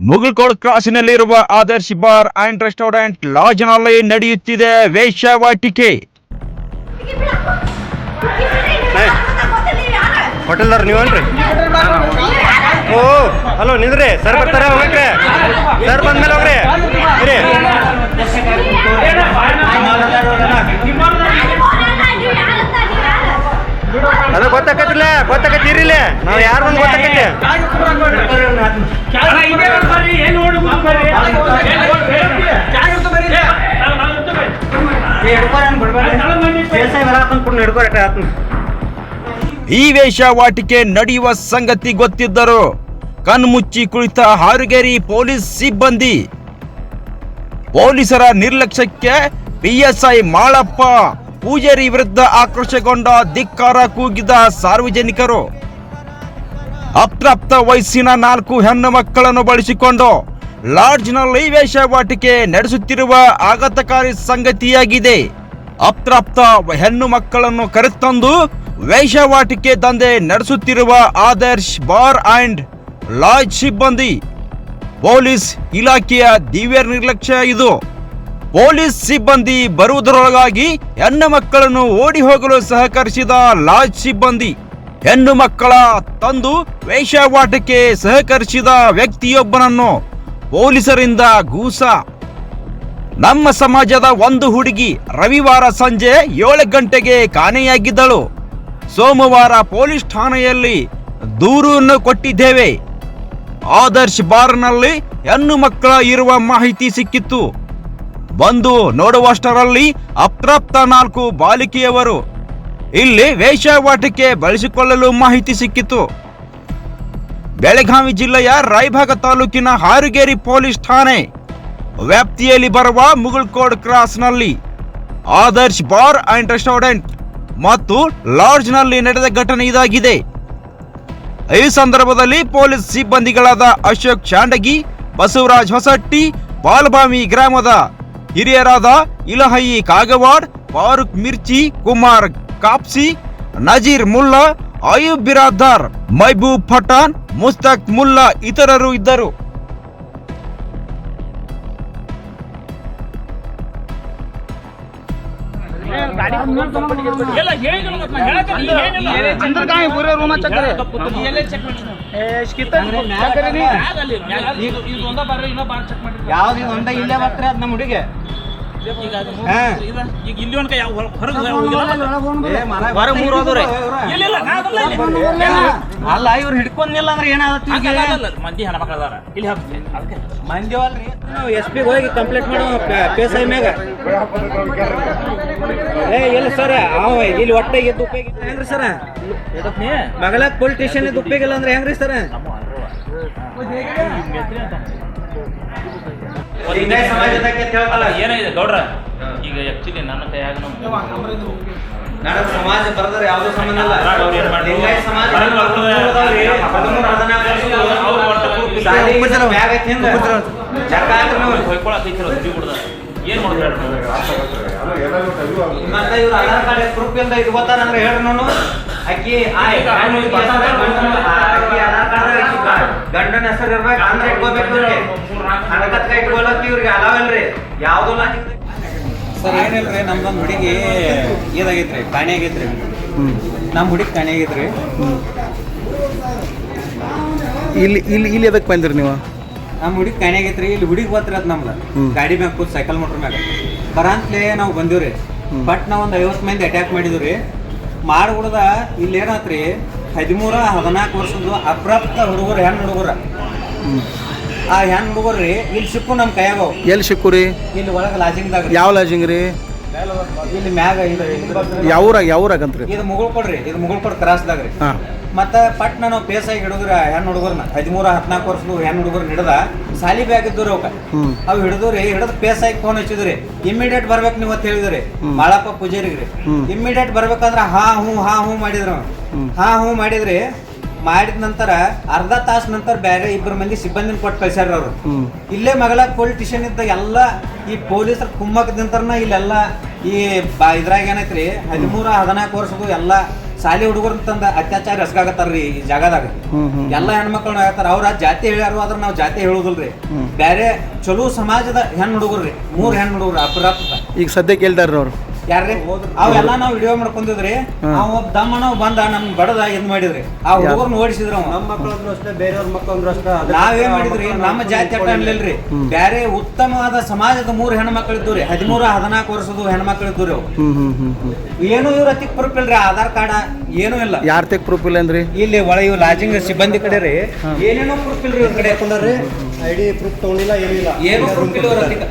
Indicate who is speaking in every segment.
Speaker 1: ಮುಗುಳ್ಕೋಡ್ ಕ್ರಾಸಿನಲ್ಲಿರುವ Adarsh bar and restaurant ಲಾಜ್ನಲ್ಲಿ ನಡೆಯುತ್ತಿದೆ ವೇಶ್ಯಾವಾಟಿಕೆ
Speaker 2: ಹೋಟೆಲ್ದವ್ರು ನೀವೇನ್ರಿ ಓ, ಹಲೋ, ನಿಂದ್ರಿ. ಸರ್ ಬರ್ತಾರೆ ಸರ್ ಬಂದ್ಮೇಲೆ
Speaker 1: ಈ ವೇಷವಾಟಿಕೆ ನಡೆಯುವ ಸಂಗತಿ ಗೊತ್ತಿದ್ದರು ಕಣ್ಮುಚ್ಚಿ ಕುಳಿತ ಹಾರುಗೇರಿ ಪೊಲೀಸ್ ಸಿಬ್ಬಂದಿ. ಪೊಲೀಸರ ನಿರ್ಲಕ್ಷ್ಯಕ್ಕೆ ಪಿಎಸ್ಐ ಮಾಳಪ್ಪ ಪೂಜಾರಿ ವಿರುದ್ಧ ಆಕ್ರೋಶಗೊಂಡ ಧಿಕ್ಕಾರ ಕೂಗಿದ ಸಾರ್ವಜನಿಕರು. ಅಪ್ರಾಪ್ತ ವಯಸ್ಸಿನ ನಾಲ್ಕು ಹೆಣ್ಣು ಮಕ್ಕಳನ್ನು ಬಳಸಿಕೊಂಡು ಲಾಡ್ಜ್ನಲ್ಲಿ ವೇಷವಾಟಿಕೆ ನಡೆಸುತ್ತಿರುವ ಆಘಾತಕಾರಿ ಸಂಗತಿಯಾಗಿದೆ. ಅಪ್ರಾಪ್ತ ಹೆಣ್ಣು ಮಕ್ಕಳನ್ನು ಕರೆತಂದು ವೇಷವಾಟಿಕೆ ದಂಧೆ ನಡೆಸುತ್ತಿರುವ ಆದರ್ಶ್ ಬಾರ್ ಅಂಡ್ ಲಾಜ್ ಸಿಬ್ಬಂದಿ. ಪೊಲೀಸ್ ಇಲಾಖೆಯ ದಿವ್ಯ ನಿರ್ಲಕ್ಷ್ಯ ಇದು. ಪೊಲೀಸ್ ಸಿಬ್ಬಂದಿ ಬರುವುದರೊಳಗಾಗಿ ಹೆಣ್ಣು ಮಕ್ಕಳನ್ನು ಓಡಿ ಹೋಗಲು ಸಹಕರಿಸಿದ ಲಾಜ್ ಸಿಬ್ಬಂದಿ. ಹೆಣ್ಣು ಮಕ್ಕಳ ತಂದು ವೇಷವಾಟಕ್ಕೆ ಸಹಕರಿಸಿದ ವ್ಯಕ್ತಿಯೊಬ್ಬನನ್ನು ಪೊಲೀಸರಿಂದ ಗೂಸ ನಮ್ಮ ಸಮಾಜದ ಒಂದು ಹುಡುಗಿ ರವಿವಾರ ಸಂಜೆ ಏಳು ಗಂಟೆಗೆ ಕಾಣೆಯಾಗಿದ್ದಳು. ಸೋಮವಾರ ಪೊಲೀಸ್ ಠಾಣೆಯಲ್ಲಿ ದೂರನ್ನು ಕೊಟ್ಟಿದ್ದೇವೆ. ಆದರ್ಶ್ ಬಾರ್ನಲ್ಲಿ ಹೆಣ್ಣು ಮಕ್ಕಳ ಇರುವ ಮಾಹಿತಿ ಸಿಕ್ಕಿತ್ತು. ಬಂದು ನೋಡುವಷ್ಟರಲ್ಲಿ ಅಪ್ರಾಪ್ತ ನಾಲ್ಕು ಬಾಲಿಕೆಯವರು. ಇಲ್ಲಿ ವೇಷವಾಟಿಕೆ ಬಳಸಿಕೊಳ್ಳಲು ಮಾಹಿತಿ ಸಿಕ್ಕಿತು. ಬೆಳಗಾವಿ ಜಿಲ್ಲೆಯ ರಾಯಭಾಗ ತಾಲೂಕಿನ ಹಾರುಗೇರಿ ಪೊಲೀಸ್ ಠಾಣೆ ವ್ಯಾಪ್ತಿಯಲ್ಲಿ ಬರುವ ಮುಗುಳ್ಕೋಡ್ ಕ್ರಾಸ್ನಲ್ಲಿ ಆದರ್ಶ್ ಬಾರ್ ಅಂಡ್ ರೆಸ್ಟೋರೆಂಟ್ ಮತ್ತು ಲಾಡ್ಜ್ನಲ್ಲಿ ನಡೆದ ಘಟನೆ ಇದಾಗಿದೆ. ಈ ಸಂದರ್ಭದಲ್ಲಿ ಪೊಲೀಸ್ ಸಿಬ್ಬಂದಿಗಳಾದ ಅಶೋಕ್ ಚಾಂಡಗಿ, ಬಸವರಾಜ್ ಹೊಸಟ್ಟಿ, ಬಾಲಭಾಮಿ ಗ್ರಾಮದ ಹಿರಿಯರಾದ ಇಲಹಯಿ ಕಾಗವಾಡ್, ಫಾರೂಕ್ ಮಿರ್ಚಿ, ಕುಮಾರ್ ಕಾಪ್ಸಿ, ನಜೀರ್ ಮುಲ್ಲಾ, ಅಯೂಬ್ ಬಿರಾದಾರ್, ಮೈಬೂಬ್ ಪಠಾನ್ ಮುಸ್ತಕ್ ಮುಲ್ಲಾ ಇತರರು ಇದ್ದರು.
Speaker 3: अंदर काय पुरे रूम चेक करे ए कितना चेक करे नहीं
Speaker 2: ಯಾವ್ದು ಇದು ಒಂದ ಇಲ್ಲೇ ಬರ್ತಾರೆ ಅದ್ ನಮ್ಮ ಹುಡುಗಿ ಹಾ.
Speaker 4: ಈಗ ಯಾವ ಹೊರಗೆ.
Speaker 2: ಅಲ್ಲ ಇವ್ರು ಹಿಡ್ಕೊಂಡಿಲ್ಲ ಅಂದ್ರೆ ಏನಾಗುತ್ತೆ.
Speaker 4: ಮಂದಿ ಹಾಕ್ತೀನಿ ಅದಕ್ಕೆ
Speaker 2: ಮಂದಿವಲ್ರಿ ನಾವು ಎಸ್ ಪಿ ಹೋಗಿ ಕಂಪ್ಲೇಂಟ್ ಮಾಡೋ ಪಿ ಎಸ್ ಐ ಮ್ಯಾಗ ಏ ಇಲ್ಲ ಸರ್ ಅವ ಇಲ್ಲಿ ಒಟ್ಟೆ ಎದ್ದು ಉಪಯೋಗ ಹೆಂಗ್ರಿ ಸರ್ ಮಗಳ ಪೊಲೀಸ್ ಸ್ಟೇಷನ್ ಇದ್ದು ಉಪಯೋಗ ಅಂದ್ರೆ ಹೆಂಗ್ರಿ ಸರ್
Speaker 4: ಏನಿದೆ ಗೌಡ್ರ ಈಗ ಆಕ್ಚುಲಿ ನನ್ನ ಕೈಯಾಗ
Speaker 2: ನನಗೆ ಸಮಾಜ ಬರದ್ರ ಯಾವ್ದು ಸಂಬಂಧ ಇಲ್ಲ.
Speaker 4: ಅವ್ರು ಏನ್ ಮಾಡ್ತಾರೆ?
Speaker 2: ಲಿಂಗಾಯತ ಸಮಾಜ ಹದಿಮೂರು ಹದಿನಾಲ್ಕು
Speaker 4: ಏನ್ ಮಾಡ್ತಾರೆ?
Speaker 2: ಮತ್ತೆ ಇವ್ರು ಆಧಾರ್ ಕಾರ್ಡ್ ಪ್ರೂಫ್ ಇಂದ ಇದು ಗೊತ್ತಾರ ಹೇಳ್ರಿ ನಾನು ಅಕ್ಕಿ ಆಧಾರ್ ಕಾರ್ಡ್ ಗಂಡನ ಹೆಸರು ಇರ್ಬೇಕು ಅಂದ್ರೆ ಇಟ್ಕೋಬೇಕು ಇವ್ರಿಗೆ. ಹಣಕತ್ಕ ಇಟ್ಕೊಳಕ್ ಇವ್ರಿಗೆ ಅಲಾವಲ್ರಿ ಯಾವ್ದು
Speaker 5: ಸರ್ ಏನಿಲ್ರಿ ನಮ್ದೊಂದು ಹುಡುಗಿ ಇದಾಗೈತ್ರಿ ಕಾಣೆ ಆಗೈತ್ರಿ ನಮ್ಮ ಹುಡುಗಿ ಕಾಣೆ ಆಗೈತ್ರಿ
Speaker 3: ಇಲ್ಲಿ ಇಲ್ಲಿ ಇಲ್ಲಿ ಎದಕ್ಕೆ ಬಂದಿರಿ ನೀವು?
Speaker 5: ನಮ್ಮ ಹುಡುಗಿ ಕಾಣೆ ಆಗೈತ್ರಿ ಇಲ್ಲಿ ಹುಡುಗಿ ಬರ್ತೀರಿ ಅದು ನಮ್ದು. ಗಾಡಿ ಮ್ಯಾಗ ಕೂತ್ ಸೈಕಲ್ ಮೋಟ್ರ್ ಮ್ಯಾಗ. ಬರಾಂತ್ಲೆ ನಾವು ಬಂದಿವ್ರಿ. ಬಟ್ ನಾವು ಒಂದು ಐವತ್ತು ಮಂದಿ ಅಟ್ಯಾಕ್ ಮಾಡಿದ್ವಿ ಮಾಡ್ಬಿಡ್ದ ಇಲ್ಲಿ ಏನಾತ್ರಿ ಹದಿಮೂರ ಹದಿನಾಲ್ಕು ವರ್ಷದ್ದು ಅಪ್ರಾಪ್ತ ಹುಡುಗರು ಹೆಣ್ಣು ಹುಡುಗರ. ಆ ಹೆಣ್ಣು ಹುಡುಗರ್ರಿ ಇಲ್ಲಿ ಸಿಕ್ಕು ನಮ್ಮ ಕೈಯಾಗ ಅವು.
Speaker 3: ಎಲ್ಲಿ ಸಿಕ್ಕುರಿ
Speaker 5: ಇಲ್ಲಿ ಒಳಗೆ ಲಾಜಿಂಗ್ದಾಗ
Speaker 3: ಯಾವ ಲಾಜಿಂಗ್ ರೀ?
Speaker 5: ಇಲ್ಲಿ ಮ್ಯಾಗ ಇದು ಇದು-
Speaker 3: ಯಾವ ಊರಾಗ ಯಾವ ಊರಾಗ ಕೊಡ್ರಿ
Speaker 5: ಇದು ಇದು ಮುಗುಳ್ಕೊಡ್ ಕ್ರಾಸ್ದಾಗ ರೀ.
Speaker 3: ಹಾಂ.
Speaker 5: ಮತ್ತ ಪಟ್ನ ನಾವು ಪೇಸಾಗಿ ಹಿಡಿದ್ರ ಹೆಣ್ಣು ಹುಡುಗರ್ನ ಹದಿಮೂರ ಹದಿನಾಲ್ಕು ವರ್ಷದ ಹೆಣ್ಣು ಹುಡುಗರ್ನ ಹಿಡ್ದ ಸಾಲಿ ಬ್ಯಾಗ್ ಇದ್ದವ್ರಿ ಅವಕ್ಕ. ಅವು ಹಿಡಿದ್ರಿ ಹಿಡಿದ್ ಪೇಸಾಗಿ ಫೋನ್ ಹಚ್ಚಿದ್ರಿ. ಇಮಿಡಿಯೇಟ್ ಬರ್ಬೇಕು ನೀವು ಅಂತ ಹೇಳಿದ್ರಿ. ಮಾಳಪ್ಪ ಪೂಜಾರಿಗ್ರಿ.
Speaker 3: ಇಮ್ಮಿಡಿಯೇಟ್
Speaker 5: ಇಮಿಡಿಯೇಟ್ ಬರ್ಬೇಕಂದ್ರ ಹಾ ಹೂ ಹಾ ಹೂ ಮಾಡಿದ್ರು ಹಾ ಹೂ ಮಾಡಿದ್ರಿ. ಮಾಡಿದ ನಂತರ ಅರ್ಧ ತಾಸು ನಂತರ ಬೇರೆ ಇಬ್ಬರು ಮಂದಿ ಸಿಬ್ಬಂದಿನ ಕೊಟ್ಟು ಕಳ್ಸ್ಯಾರ ಅವರು. ಇಲ್ಲೇ ಮಗಳ ಪೊಲೀಸ್ ಸ್ಟೇಷನ್ ಇದ್ದ ಎಲ್ಲ ಈ ಪೊಲೀಸರ ಕುಮ್ಮಕದಿಂತರ್ನ ಇಲ್ಲೆಲ್ಲ ಈ ಬಾ ಇದ್ರಾಗ ಏನೈತ್ರಿ ಹದಿಮೂರ ಹದಿನಾಲ್ಕು ವರ್ಷದ್ದು ಎಲ್ಲ ಶಾಲೆ ಹುಡುಗರ ತಂದ ಅತ್ಯಾಚಾರ ಹೆಸಗಾಗತ್ತಾರ್ರಿ ಈ ಜಾಗದಾಗ. ಎಲ್ಲಾ ಹೆಣ್ಮಕ್ಳನ್ನ ಆಗತ್ತಾರ. ಅವ್ರ ಜಾತಿ ಹೇಳ್ಯಾರು ಆದ್ರೆ ನಾವ್ ಜಾತಿ ಹೇಳುದಿಲ್ರಿ. ಬೇರೆ ಚಲೋ ಸಮಾಜದ ಹೆಣ್ ಹುಡುಗರ್ರಿ ಮೂರ್ ಹೆಣ್ಣು ಹುಡುಗರು ಅಪರಾಧ.
Speaker 6: ಈಗ ಸದ್ಯಕ್ಕೆ ಹೇಳ್ತಾರ್ರಿ ಅವ್ರು.
Speaker 5: ಯಾರ್ರಿ? ಅವೆಲ್ಲ ನಾವು ವಿಡಿಯೋ ಮಾಡ್ಕೊಂಡಿದ್ರಿ ಅವ್ ಒಬ್ಬ ದಮ್ಮನ ಬಂದ ನಮ್ ಬಡದ ಇದ್ ಮಾಡಿದ್ರಿ. ಆ ಹುಡುಗರ್ನ ಓಡಿಸಿದ್ರು
Speaker 7: ನಮ್ಮ ಮಕ್ಕಳಂದ್ರು ಅಷ್ಟೇ ಬೇರೆಯವ್ರ ಮಕ್ಕಳಂದ್ರು ಅಷ್ಟೇ
Speaker 5: ನಾವೇನ್ ಮಾಡಿದ್ರಿ? ನಮ್ಮ ಜಾತಿ ಅಟ್ಟ ಅನ್ಲಿಲ್ರಿ. ಬ್ಯಾರೆ ಉತ್ತಮವಾದ ಸಮಾಜದ ಮೂರ್ ಹೆಣ್ಮಕ್ಳು ಇದ್ದವ್ರಿ. ಹದಿಮೂರ ಹದಿನಾಲ್ಕು ವರ್ಷದ ಹೆಣ್ಮಕ್ಳು ಇದ್ದವ್ರಿ ಅವು.
Speaker 6: ಹ್ಮ್ ಹ್ಮ್ ಹ್ಮ್ ಹ್ಮ್.
Speaker 5: ಏನು ಇವ್ರ ಅತಿಕ್ ಪ್ರೂಫ್ ಇಲ್ರಿ. ಆಧಾರ್ ಕಾರ್ಡ್ ಏನು ಇಲ್ಲ.
Speaker 6: ಯಾರ್ ತೆಗ್ ಪ್ರೂಫ್ ಇಲ್ಲ ಅಂದ್ರಿ?
Speaker 5: ಇಲ್ಲಿ ಒಳ ಇವ್ ಲಾಜಿಂಗ್ ಸಿಬ್ಬಂದಿ ಕಡೆ ರೀ. ಏನೇನೋ ಪ್ರೂಫ್ ಇಲ್ರಿ ಇವ್ರ ಕಡೆ.
Speaker 7: ಐಡಿ ಪ್ರೂಫ್ ತಗೊಂಡಿಲ್ಲ ಏನಿಲ್ಲ
Speaker 5: ಏನು ಪ್ರೂಫ್ ಇಲ್ಲ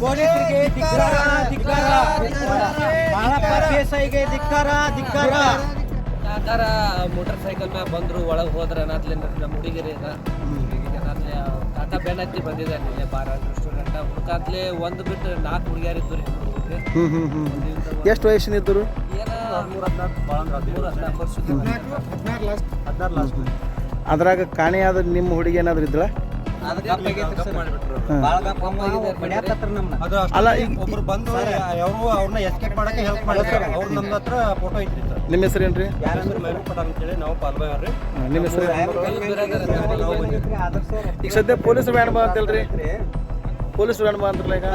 Speaker 7: ಪೊಲೀಸರಿಗೆ ಧಿಕ್ಕಾರ ಧಿಕ್ಕಾರ ಬಾಳಪ್ಪ ದೇಸಾಯಿಗೆ ಧಿಕ್ಕಾರ ಧಿಕ್ಕಾರ
Speaker 8: ಯಾಕಾರ ಮೋಟರ್ ಸೈಕಲ್ ಮ್ಯಾಗ ಬಂದ್ರು ಒಳಗೆ ಹೋದ್ರ ನಾತ್ಲೆ ನಮ್ಮ ಹುಡುಗಿರಿ ನಾತ್ಲೆ ಟಾಟಾ ಬೆನ್ ಹತ್ತಿ ಬಂದಿದ್ದಾರೆ ಇಲ್ಲೇ ಬಾರ ರೆಸ್ಟೋರೆಂಟ್ ಹುಡ್ಕಾತ್ಲೆ ಒಂದು ಬಿಟ್ಟು ನಾಲ್ಕು ಹುಡುಗಿಯರ್ ಇದ್ದು ರೀ
Speaker 6: ಎಷ್ಟು ವಯಸ್ಸಿನ ಇದ್ರು
Speaker 8: ಏನ ಮೂರು ಹದಿನಾಲ್ಕು ವರ್ಷದ
Speaker 7: ಹದಿನಾರು ಲಾಸ್ಟ್
Speaker 6: ಅದ್ರಾಗ ಕಾಣೆಯಾದ ನಿಮ್ಮ ಹುಡುಗಿ ಏನಾದ್ರು ಇದ್ಳ ಅಲ್ಲ,
Speaker 7: ಒಬ್ರು ಬಂದು ಅವರು ಅವ್ರನ್ನ ಎಸ್ಕೇಪ್ ಮಾಡಕ್ಕೆ ಹೆಲ್ಪ್ ಮಾಡ್ತಾರೆ. ಅವ್ರು ನಮ್ಮ ಹತ್ರ ಫೋಟೋ ಐತ್ರಿ ಸರ್.
Speaker 6: ನಿಮ್ಮ ಹೆಸರೇನ್ರಿ
Speaker 7: ಯಾರ ಹೆಸರು? ಪಠಾಣ್ ಅಂತೇಳಿ ನಾವು
Speaker 6: ನಿಮ್ಮ ಹೆಸರು ಈಗ ಸದ್ಯ ಪೊಲೀಸ್ ವ್ಯಾನ್ ಬಾ ಅಂತೇಳ್ರಿ. ಪೊಲೀಸ್ ವ್ಯಾನ್ ಬಾ ಅಂತಾರಲ್ಲ ಈಗ?